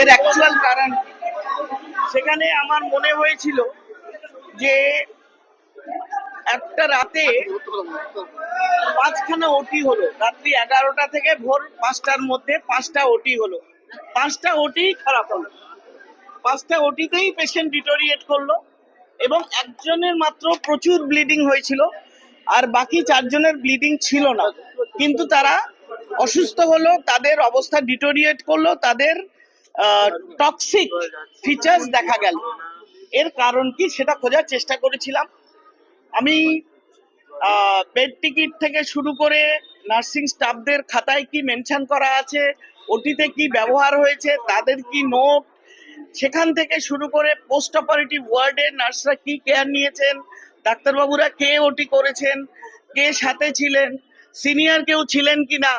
এর অ্যাকচুয়াল কারণ সেখানে আমার মনে হয়েছিল যে একটা রাতে পাঁচখানা ওটি হলো। রাত্রি এগারোটা থেকে ভোর পাঁচটার মধ্যে পাঁচটা ওটি হলো। পাঁচটা ওটি খারাপ হলো। পাঁচটা ওটিতেই পেশেন্ট ডিটোরিয়েট করল এবং একজনের মাত্র প্রচুর ব্লিডিং হয়েছিল আর বাকি চারজনের ব্লিডিং ছিল না। কিন্তু তারা অসুস্থ হলো, তাদের অবস্থা ডিটোরিয়েট করল, তাদের টক্সিক ফিচার্স দেখা গেল। এর কারণ কি সেটা খোঁজার চেষ্টা করেছিলাম। আমি বেড টিকিট থেকে শুরু করে নার্সিং স্টাফদের খাতায় কি মেনশন করা আছে ওটিতে কি ব্যবহার হয়েছে, তাদের কি নোট সেখান থেকে শুরু করে পোস্ট অপারেটিভ ওয়ার্ডে নার্সরা কি কেয়ার নিয়েছেন, ডাক্তারবাবুরা কে ওটি করেছেন, কে সাথে ছিলেন সিনিয়র কেউ ছিলেন কিনা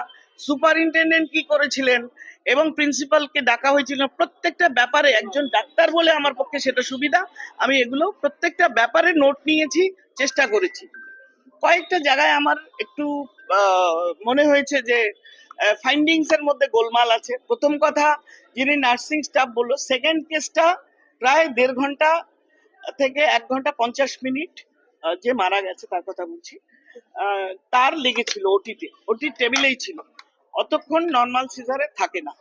সুপারিনটেন্ডেন্ট কি করেছিলেন এবং প্রিন্সিপালকে ডাকা হয়েছিল প্রত্যেকটা ব্যাপারে একজন ডাক্তার বলে আমার পক্ষে সেটা সুবিধা। আমি এগুলো প্রত্যেকটা ব্যাপারে নোট নিয়েছি, চেষ্টা করেছি। কয়েকটা জায়গায় আমার একটু মনে হয়েছে যে ফাইন্ডিংস এর মধ্যে গোলমাল আছে। প্রথম কথা, যিনি নার্সিং স্টাফ বলল সেকেন্ড কেসটা প্রায় দেড় ঘণ্টা থেকে এক ঘণ্টা পঞ্চাশ মিনিট যে মারা গেছে তার কথা বলছি। তার লেগেছিল ওটিতে ওটি টেবিলেই ছিল। অতক্ষণ নর্মাল সিজারে থাকে না।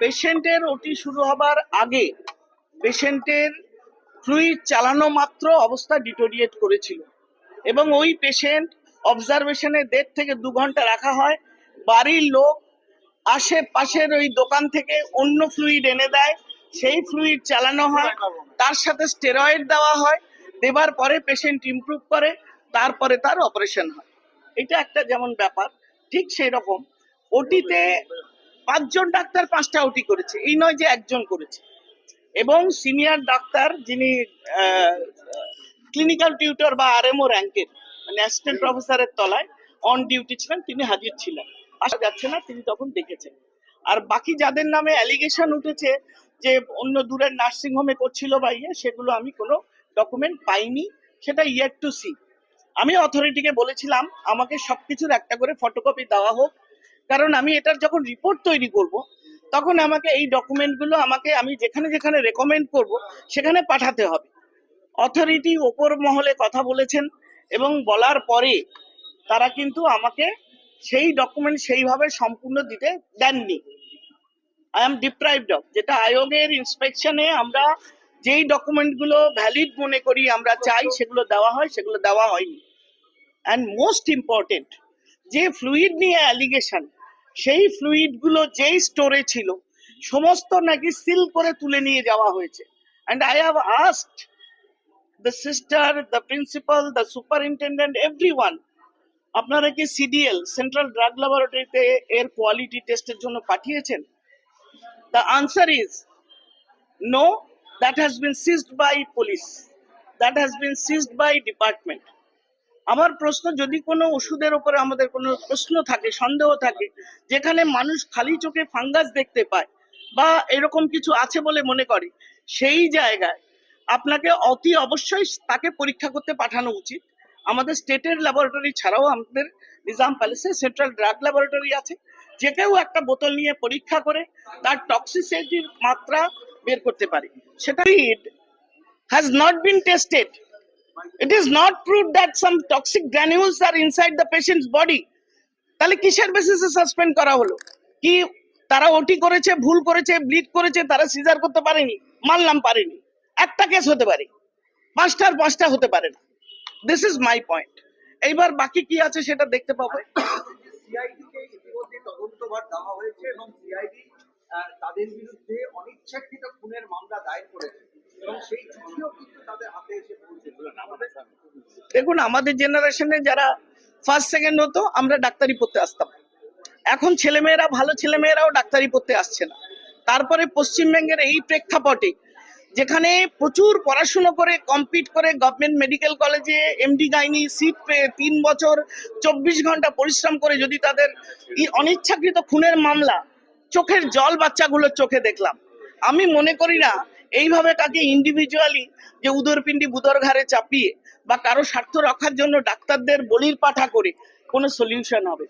পেশেন্টের ওটি শুরু হবার আগে পেশেন্টের ফ্লুইড চালানো মাত্র অবস্থা ডিটোরিয়েট করেছিল এবং ওই পেশেন্ট অবজারভেশনে দেড় থেকে দু ঘণ্টা রাখা হয়। বাড়ির লোক আশেপাশের ওই দোকান থেকে অন্য ফ্লুইড এনে দেয়। সেই ফ্লুইড চালানো হয়, তার সাথে স্টেরয়েড দেওয়া হয়, দেবার পরে পেশেন্ট ইমপ্রুভ করে, তারপরে তার অপারেশন হয়। এটা একটা যেমন ব্যাপার। ঠিক সেই রকম ওটিতে পাঁচজন ডাক্তার, পাঁচটা ওটি করেছে। এই নয় যে একজন করেছে। এবং সিনিয়র ডাক্তার যিনি ক্লিনিক্যাল টিউটর বা আর আরএমও র্যাঙ্কের মানে অ্যাসিস্ট্যান্ট প্রফেসরের তলায় অন ডিউটি ছিলেন, তিনি হাজির ছিলেন। আসা যাচ্ছে না, তিনি তখন দেখেছেন। আর বাকি যাদের নামে অ্যালিগেশন উঠেছে যে অন্য দূরের নার্সিংহোমে করছিল বা ইয়ে সেগুলো আমি কোনো ডকুমেন্ট পাইনি। সেটা ইয়ার টু সি। আমি অথরিটিকে বলেছিলাম, আমাকে সবকিছুর একটা করে ফটোকপি দেওয়া হোক। কারণ আমি এটার যখন রিপোর্ট তৈরি করব, তখন আমাকে এই ডকুমেন্টগুলো আমাকে আমি যেখানে যেখানে রেকমেন্ড করব, সেখানে পাঠাতে হবে। অথরিটি ওপর মহলে কথা বলেছেন এবং বলার পরে তারা কিন্তু আমাকে সেই ডকুমেন্ট সেইভাবে সম্পূর্ণ দিতে দেননি। আই এম ডিপ্রাইভড অফ যেটা আয়োগের ইন্সপেকশনে আমরা যেই ডকুমেন্টগুলো ভ্যালিড মনে করি, আমরা চাই সেগুলো দেওয়া হয়, সেগুলো দেওয়া হয়নি। অ্যান্ড মোস্ট ইম্পর্টেন্ট যে ফ্লুইড নিয়ে অ্যালিগেশন সেই ফ্লুইডগুলো যেই স্টোরে ছিল, সমস্ত নাকি সিল করে তুলে নিয়ে যাওয়া হয়েছে। And I have asked the sister the principal the superintendent every one আপনারা কি সিডিএল সেন্ট্রাল ড্রাগ ল্যাবরেটরিতে এর কোয়ালিটি টেস্টের জন্য পাঠিয়েছেন? The answer is no that has been seized by police that has been seized by department আমার প্রশ্ন, যদি কোনো ওষুধের ওপরে আমাদের কোনো প্রশ্ন থাকে, সন্দেহ থাকে, যেখানে মানুষ খালি চোখে ফাঙ্গাস দেখতে পায় বা এরকম কিছু আছে বলে মনে করে, সেই জায়গায় আপনাকে অতি অবশ্যই তাকে পরীক্ষা করতে পাঠানো উচিত। আমাদের স্টেটের ল্যাবরেটরি ছাড়াও আমাদের নিজাম প্যালেসে সেন্ট্রাল ড্রাগ ল্যাবরেটরি আছে। যে কেউ একটা বোতল নিয়ে পরীক্ষা করে, তার টক্সিসিটির মাত্রা বের করতে পারে। সেটা has not been tested it is not proved that some toxic granules are inside the patient's body. তাহলে কিসের বেসিসে সাসপেন্ড করা হলো? কি তারা ওটি করেছে, ভুল করেছে ব্লিড করেছে, তারা সিজার করতে পারেনি? মানলাম পারেনি। একটা কেস হতে পারে। পাঁচটার পাঁচটা হতে পারে না। দিস ইজ মাই পয়েন্ট এইবার বাকি কি আছে সেটা দেখতে পাবো। সিআইডিকে ইতিমধ্যে তদন্তভার দেওয়া হয়েছে এবং সিআইডি তাদের বিরুদ্ধে অনিচ্ছাকৃত খুনের মামলা দায়ের করেছে এবং সেই চিঠিও কিন্তু তাদের হাতে এসে পৌঁছেছে আমাদের দেখুন, আমাদের জেনারেশনে যারা ফার্স্ট সেকেন্ড হতো, আমরা ডাক্তারি পড়তে আসতাম। এখন ছেলেমেয়েরা, ভালো ছেলেমেয়েরাও ডাক্তারি পড়তে আসছে না। তারপরে পশ্চিমবঙ্গের এই প্রেক্ষাপটে, যেখানে প্রচুর পড়াশুনো করে কম্পিট করে গভর্নমেন্ট মেডিকেল কলেজে এমডি গাইনি সিট পেয়ে তিন বছর, চব্বিশ ঘণ্টা পরিশ্রম করে যদি তাদের এই অনিচ্ছাকৃত খুনের মামলা, চোখের জল বাচ্চাগুলোর চোখে দেখলাম। আমি মনে করি না এইভাবে তাকে ইন্ডিভিজুয়ালি যে উদরপিণ্ডি বুদর ঘাড়ে চাপিয়ে বা কারও স্বার্থ রক্ষার জন্য ডাক্তারদের বলির পাঠা করে কোনো সলিউশন হবে।